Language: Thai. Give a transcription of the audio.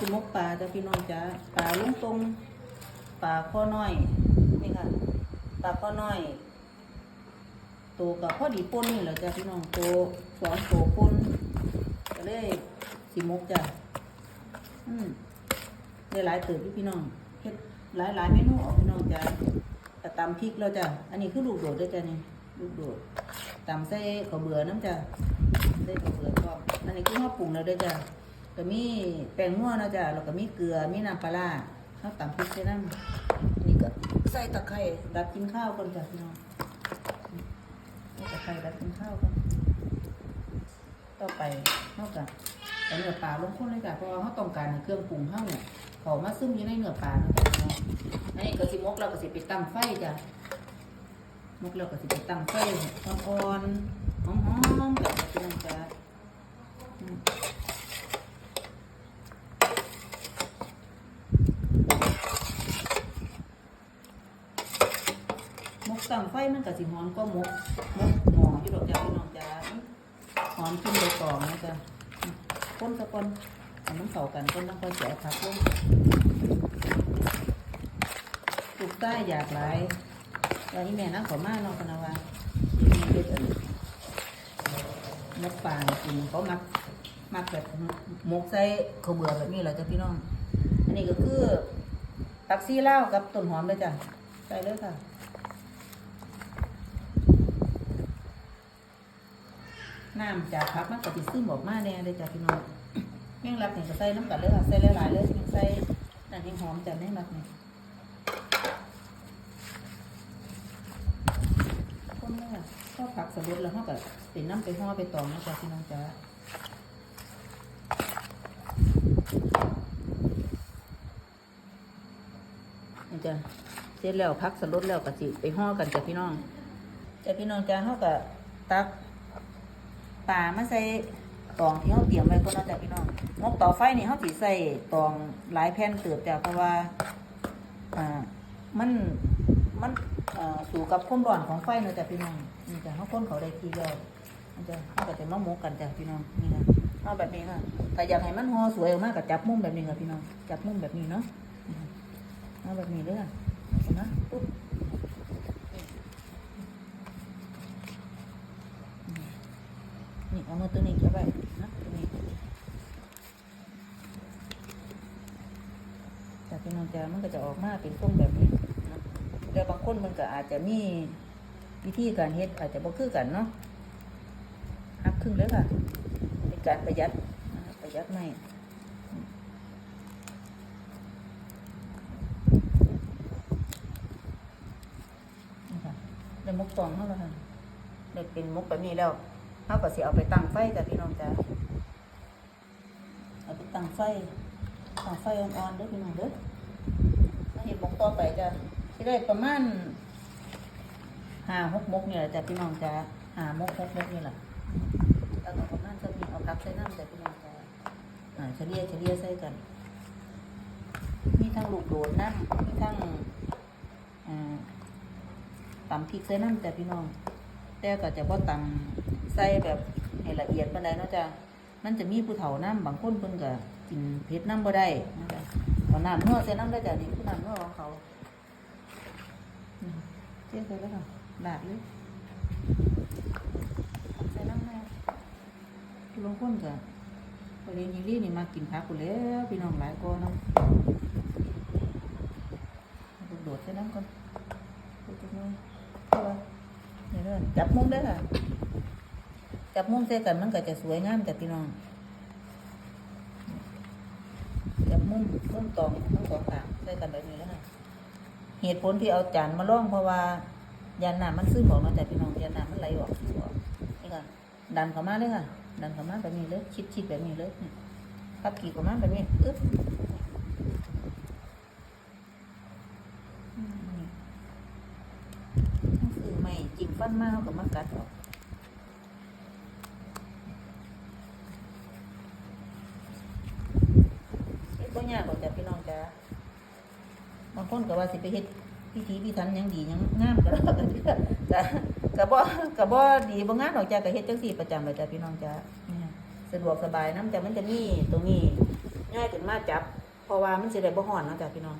สิมกปลาจ้ะพี่น้องจ้าปลาลุงตรงปลาข้อน้อยนี่ค่ะปลาข้อน้อยตัวกับข้อดีป่นนี่แหละจ้ะพี่น้องตัวสองตัวป่นก็เลยสิมกจ้ะอืมได้หลายเติบพี่พี่น้องเฮ็ดหลายหลายเมนูออกพี่น้องจ้ะแต่ตำพริกแล้วจ้ะอันนี้คือลูกโดดด้วยจ้ะนี่ลูกโดดตำใส่ข้าวเบื่อน้ำจ้ะใส่ข้าวเบื่อก็อันนี้คือข้าวปรุงแล้วด้วยจ้ะ ก็มีแป้งนัวเนาะจ้ะแล้วก็มีเกลือมีน้ำปลาร้าข้าวตำพริกใส่น้ำนี่ก็ใส่ตะไคร้ดับกินข้าวก่อนจ้ะพี่น้องใส่ตะไคร้ดับกินข้าวก่อนต่อไปเท่ากับเอาเนื้อปลาลงข้นเลยจ้ะเพราะว่าเขาต้องการให้เครื่องปรุงเขาเนี่ยเขามาซึมอยู่ในเนื้อปลาเนาะจ้ะพี่น้องอันนี้ก็สิมกเราก็สิไปตั้งไฟจ้ะมกเราก็สิไปตั้งไฟอ่อนๆหอมๆแบบนี้พี่น้องจ้ะ อืมมกตั้งไฟมันก็สิหอมก็มกมกหมออยู่ดอกจ้าพี่น้องจ้าหอมขึ้นใบตองนะจ้ะก้นสะก้นให้มันเข้ากันก้นต้องค่อยเสียผักลงถูกใต้อยากหลายแล้วนี่แม่นักขอมาเนาะพนาวามีเด็ดอันมกป่าให้กินเขามักมักแบบมกใส่ข้าวเบื่อแบบนี้แหละจ้ะพี่น้อง อันนี้ก็คือตักซี่เล่ากับต้นหอมเลยจ้ะใส่เลยค่ะ น้ำจากพักมันก็ติซึมออกมาแน่เลยจ้ะพี่น้องแมงลักเนี่ยก็ใส่น้ำกันเลยค่ะใส่หลายๆเลยยังใส่นั่นยังหอมจากแมงลักเนี่ยคนเลยค่ก็ผักสลุดแล้วเขาก็เป็นน้ำไปห่อไปตองนะจ๊ะพี่น้องจ้านี่จ้ะเสร็จแล้วพักสลดแล้วก็สิไปห่อกันจ้ะพี่น้องจ้ะพี่น้องจ้าเขาก็ตัก ปลามาใส่ตองที่เขาเตรียมไว้ก็น่าจะพี่น้องงกต่อไฟนี่เขาสิใส่ตองหลายแผ่นเติบจ้ะเพราะว่าอ่ามันมันอ่สู่กับความร้อนของไฟเนาะจ้ะพี่น้องนี่จ้ะเขาคนเขาได้ทีเดียวมันจะเขาก็จะมาหมกกันจ้ะพี่น้องนี่นะเอาแบบนี้ค่ะถ้าอยากให้มันห่อสวยออกมาก็จับมุมแบบนี้ค่ะพี่น้องจับมุมแบบนี้เนาะเอาแบบนี้เลยค่ะเห็นไหมปุ๊บ นี่เอามาตัวนี้เข้าไปนะตัวนี้แต่พี่น้องจะมันก็จะออกมาเป็นต้งแบบนี้นะแต่บางคนมันก็อาจจะมีวิธีการเฮ็ดอาจจะบ่คือกันเนาะหักครึ่งเลยค่ะ เป็นการประหยัดประหยัดไม่นี่ค่ะได้มกตองเท่าแล้วค่ะได้เป็นมกแบบนี้แล้ว เขาก็สิเอาไปตั้งไฟจ้ะพี่น้องจ้ะเอาไปตั้งไฟตั้งไฟอ่อนๆเด้อพี่น้องเด้อมาเห็ดมกต่อไปจ้ะที่ได้ประมาณห้าหกมกเนี่ยจ้ะพี่น้องจ้ะห้ามกหกมกนี่แหละแล้วก็ประมาณจะมีเอาพักใส่น้ำจ้ะพี่น้องจ้ะอ่าเฉลี่ยเฉลี่ยใส่กันมีทั้งลูกโดดน้ำมีทั้งอ่าตำพริกใส่น้ำจ้ะพี่น้องแต่ก็จะบ่ตำ ใส่แบบให้ละเอียดปานใดเนาะจ้ะมันจะมีผู้เฒ่าน้ำบางคนเพิ่นก็กินเผ็ดน้ำบ่ได้นะจ๊ะเอาน้ำเนัวใส่น้ำได้จ้ะนี่คือน้ำเนัวของเขาอืมเจ๊ใส่แล้วค่ะดาดเลยใส่น้ำแม่บางคนก็ประเด็นยิงลี่นี่มากินผักกูแล้วพี่น้องหลายก็เนาะโดดใส่น้ำก่อนดดๆหน่อยเข้าไปนี่เด้อจับมุมได้ค่ะ จับมุมใส่กันมันก็จะสวยงามแต่พี่น้องจับมุมมุมตองทั้งสองข้างใส่กันแบบนี้แล้วค่ะเหตุผลที่เอาจานมาล่องเพราะว่ายานน้ำมันซึมออกมาแต่พี่น้องยานน้ำมันไหลออกนี่ค่ะดันเข้ามาเลยค่ะ ดันเข้ามาแบบนี้เลยชิดชิดแบบนี้เลยพับกี่เข้ามาแบบนี้อึ๊บอืมนี่คือไม่จิ้มฟันมาเขาก็มากัดออกเฮ็ดบ่ ยากหรอกจ้ะพี่น้องจ้ะบางคนก็ว่าสิไปเฮ็ดพิธีพิธันยังดียังงามก็แล้วกันเด้อจ้ะก็บ่ก็บ่ดีบ่งามหรอกจากก็เฮ็ดจังสี่ประจำเลยจ้ะพี่น้องจ้ะเนี่ยสะดวกสบายนํจ้ะมันจะมีตรงนี้ง่ายขึ้นมาจับ เพราะว่ามันสิได้บ่ห่อนเนาะจ้ะพี่น้อง